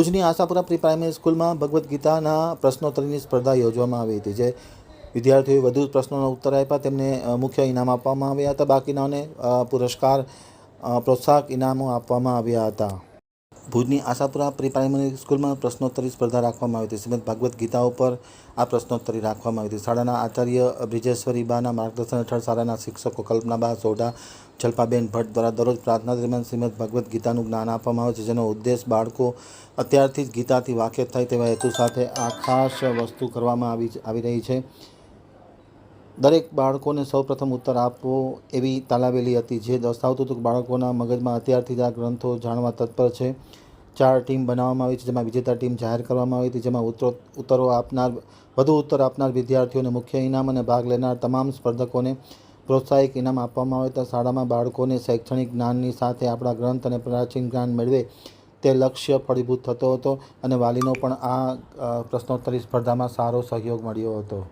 ભુજની Ashapura pre primary સ્કૂલમાં ભગવદ્ ગીતાના પ્રશ્નોત્તરીની સ્પર્ધા યોજવામાં આવી હતી, જે વિદ્યાર્થીઓએ વધુ પ્રશ્નોના ઉત્તર આપ્યા. તેમને મુખ્ય ઇનામ આપવામાં આવ્યા હતા. બાકીનાઓને પુરસ્કાર પ્રોત્સાહક ઇનામો આપવામાં આવ્યા હતા. ભુજની આશાપુરા પ્રી પ્રાઇમરી સ્કૂલમાં પ્રશ્નોત્તરી સ્પર્ધા રાખવામાં આવી હતી. શ્રીમદ ભાગવદ્ ગીતા ઉપર આ પ્રશ્નોત્તરી રાખવામાં આવી હતી. શાળાના આચાર્ય બ્રિજેશ્વરી બાના માર્ગદર્શન હેઠળ શાળાના શિક્ષકો કલ્પનાબા સોઢા, જલ્પાબેન ભટ્ટ દ્વારા દરરોજ પ્રાર્થના દરમિયાન શ્રીમદ ભગવદ્ ગીતાનું જ્ઞાન આપવામાં આવે છે, જેનો ઉદ્દેશ બાળકો અત્યારથી જ ગીતાથી વાકેફ થાય તેવા હેતુ સાથે આ ખાસ વસ્તુ કરવામાં આવી આવી રહી છે. દરેક બાળકોને સૌપ્રથમ ઉત્તર આપવો એવી તાલાવેલી હતી. જે દર્શાવતું હતું કે બાળકોના મગજમાં અત્યારથી જ આ ગ્રંથો જાણવા તત્પર છે. ચાર ટીમ બનાવવામાં આવી છે, જેમાં વિજેતા ટીમ જાહેર કરવામાં આવી હતી, જેમાં ઉત્તરો ઉત્તરો આપનાર, વધુ ઉત્તર આપનાર વિદ્યાર્થીઓને મુખ્ય ઇનામ અને ભાગ લેનાર તમામ સ્પર્ધકોને પ્રોત્સાહિક ઇનામ આપવામાં આવે હતા શાળામાં બાળકોને શૈક્ષણિક જ્ઞાનની સાથે આપણા ગ્રંથ અને પ્રાચીન જ્ઞાન મેળવે તે લક્ષ્ય ફળીભૂત થતો હતો અને વાલીનો પણ આ પ્રશ્નોત્તરી સ્પર્ધામાં સારો સહયોગ મળ્યો હતો.